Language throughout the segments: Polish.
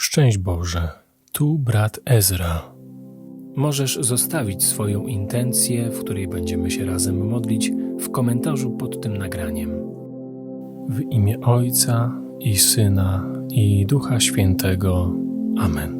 Szczęść Boże, tu brat Ezra. Możesz zostawić swoją intencję, w której będziemy się razem modlić, w komentarzu pod tym nagraniem. W imię Ojca i Syna i Ducha Świętego. Amen.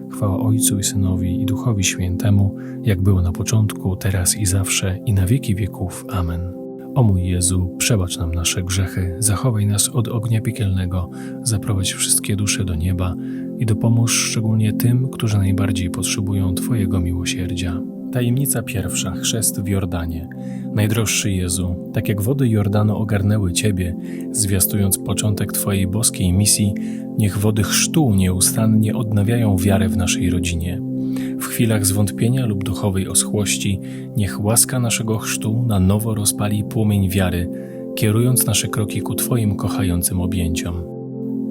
Chwała Ojcu i Synowi i Duchowi Świętemu, jak było na początku, teraz i zawsze, i na wieki wieków. Amen. O mój Jezu, przebacz nam nasze grzechy, zachowaj nas od ognia piekielnego, zaprowadź wszystkie dusze do nieba i dopomóż szczególnie tym, którzy najbardziej potrzebują Twojego miłosierdzia. Tajemnica pierwsza, chrzest w Jordanie. Najdroższy Jezu, tak jak wody Jordanu ogarnęły Ciebie, zwiastując początek Twojej boskiej misji, niech wody chrztu nieustannie odnawiają wiarę w naszej rodzinie. W chwilach zwątpienia lub duchowej oschłości, niech łaska naszego chrztu na nowo rozpali płomień wiary, kierując nasze kroki ku Twoim kochającym objęciom.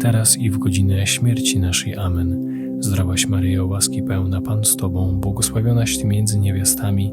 teraz i w godzinę śmierci naszej. Amen. Zdrowaś Maryjo, łaski pełna, Pan z Tobą, błogosławionaś Ty między niewiastami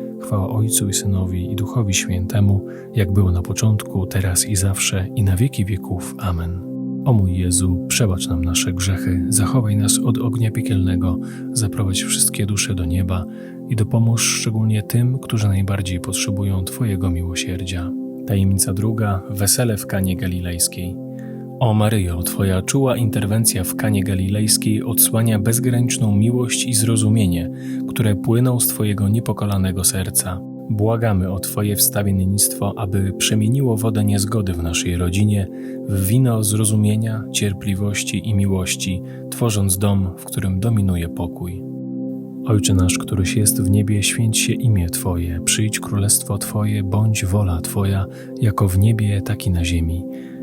Chwała Ojcu i Synowi i Duchowi Świętemu, jak było na początku, teraz i zawsze, i na wieki wieków. Amen. O mój Jezu, przebacz nam nasze grzechy, zachowaj nas od ognia piekielnego, zaprowadź wszystkie dusze do nieba i dopomóż szczególnie tym, którzy najbardziej potrzebują Twojego miłosierdzia. Tajemnica druga. Wesele w Kanie Galilejskiej. O Maryjo, Twoja czuła interwencja w Kanie Galilejskiej odsłania bezgraniczną miłość i zrozumienie, które płyną z Twojego niepokolanego serca. Błagamy o Twoje wstawiennictwo, aby przemieniło wodę niezgody w naszej rodzinie w wino zrozumienia, cierpliwości i miłości, tworząc dom, w którym dominuje pokój. Ojcze nasz, któryś jest w niebie, święć się imię Twoje, przyjdź królestwo Twoje, bądź wola Twoja, jako w niebie, tak i na ziemi.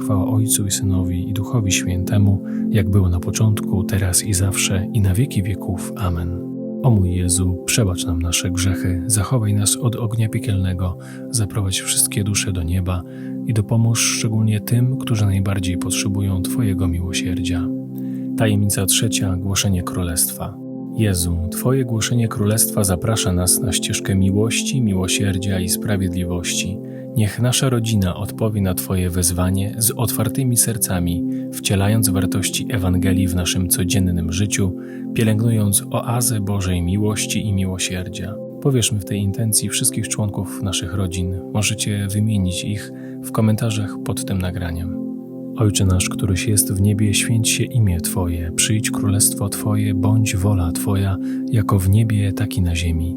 Chwała Ojcu i Synowi i Duchowi Świętemu, jak było na początku, teraz i zawsze, i na wieki wieków. Amen. O mój Jezu, przebacz nam nasze grzechy, zachowaj nas od ognia piekielnego, zaprowadź wszystkie dusze do nieba i dopomóż szczególnie tym, którzy najbardziej potrzebują Twojego miłosierdzia. Tajemnica trzecia Głoszenie Królestwa. Jezu, Twoje głoszenie Królestwa zaprasza nas na ścieżkę miłości, miłosierdzia i sprawiedliwości. Niech nasza rodzina odpowie na Twoje wezwanie z otwartymi sercami, wcielając wartości Ewangelii w naszym codziennym życiu, pielęgnując oazę Bożej miłości i miłosierdzia. Powierzmy w tej intencji wszystkich członków naszych rodzin. Możecie wymienić ich w komentarzach pod tym nagraniem. Ojcze nasz, któryś jest w niebie, święć się imię Twoje, przyjdź królestwo Twoje, bądź wola Twoja, jako w niebie, tak i na ziemi.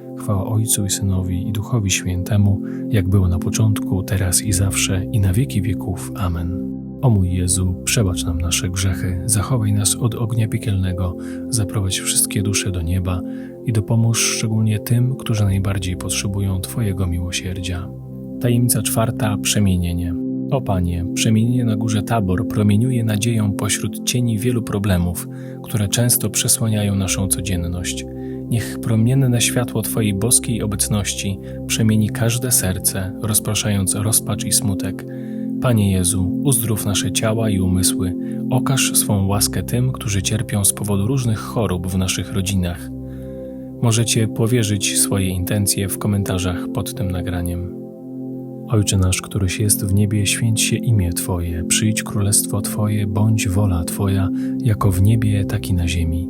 Chwała Ojcu i Synowi i Duchowi Świętemu, jak było na początku, teraz i zawsze, i na wieki wieków. Amen. O mój Jezu, przebacz nam nasze grzechy, zachowaj nas od ognia piekielnego, zaprowadź wszystkie dusze do nieba i dopomóż szczególnie tym, którzy najbardziej potrzebują Twojego miłosierdzia. Tajemnica czwarta Przemienienie. O Panie, przemienienie na górze Tabor promieniuje nadzieją pośród cieni wielu problemów, które często przesłaniają naszą codzienność. Niech promienne światło Twojej boskiej obecności przemieni każde serce, rozpraszając rozpacz i smutek. Panie Jezu, uzdrów nasze ciała i umysły, okaż swą łaskę tym, którzy cierpią z powodu różnych chorób w naszych rodzinach. Możecie powierzyć swoje intencje w komentarzach pod tym nagraniem. Ojcze nasz, któryś jest w niebie, święć się imię Twoje, przyjdź królestwo Twoje, bądź wola Twoja, jako w niebie, tak i na ziemi.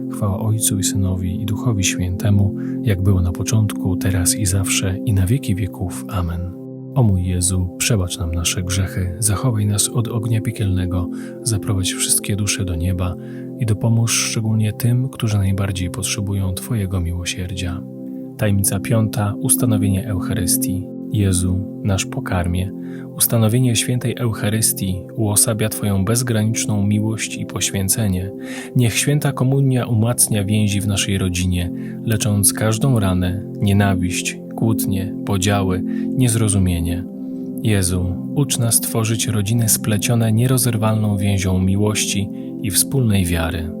Chwała Ojcu i Synowi i Duchowi Świętemu, jak było na początku, teraz i zawsze, i na wieki wieków. Amen. O mój Jezu, przebacz nam nasze grzechy, zachowaj nas od ognia piekielnego, zaprowadź wszystkie dusze do nieba i dopomóż szczególnie tym, którzy najbardziej potrzebują Twojego miłosierdzia. Tajemnica piąta. Ustanowienie Eucharystii. Jezu, nasz pokarmie, ustanowienie świętej Eucharystii uosabia Twoją bezgraniczną miłość i poświęcenie. Niech święta komunia umacnia więzi w naszej rodzinie, lecząc każdą ranę, nienawiść, kłótnie, podziały, niezrozumienie. Jezu, ucz nas tworzyć rodziny splecione nierozerwalną więzią miłości i wspólnej wiary.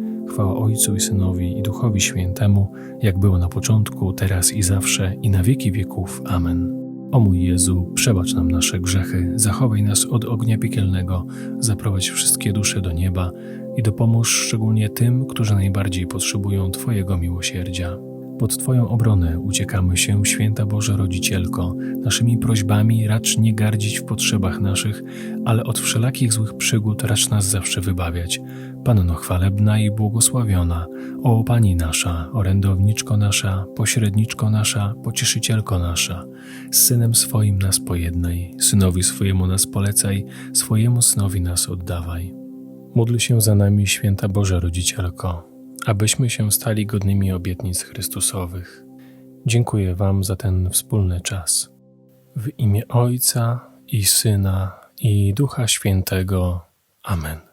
Chwała Ojcu i Synowi i Duchowi Świętemu, jak było na początku, teraz i zawsze, i na wieki wieków. Amen. O mój Jezu, przebacz nam nasze grzechy, zachowaj nas od ognia piekielnego, zaprowadź wszystkie dusze do nieba i dopomóż szczególnie tym, którzy najbardziej potrzebują Twojego miłosierdzia. Pod Twoją obronę uciekamy się, święta Boże Rodzicielko. Naszymi prośbami racz nie gardzić w potrzebach naszych, ale od wszelakich złych przygód racz nas zawsze wybawiać. Panno chwalebna i błogosławiona, o Pani nasza, orędowniczko nasza, pośredniczko nasza, pocieszycielko nasza, z Synem swoim nas pojednaj, Synowi swojemu nas polecaj, swojemu Synowi nas oddawaj. Módl się za nami, święta Boża Rodzicielko, abyśmy się stali godnymi obietnic Chrystusowych. Dziękuję Wam za ten wspólny czas. W imię Ojca i Syna i Ducha Świętego. Amen.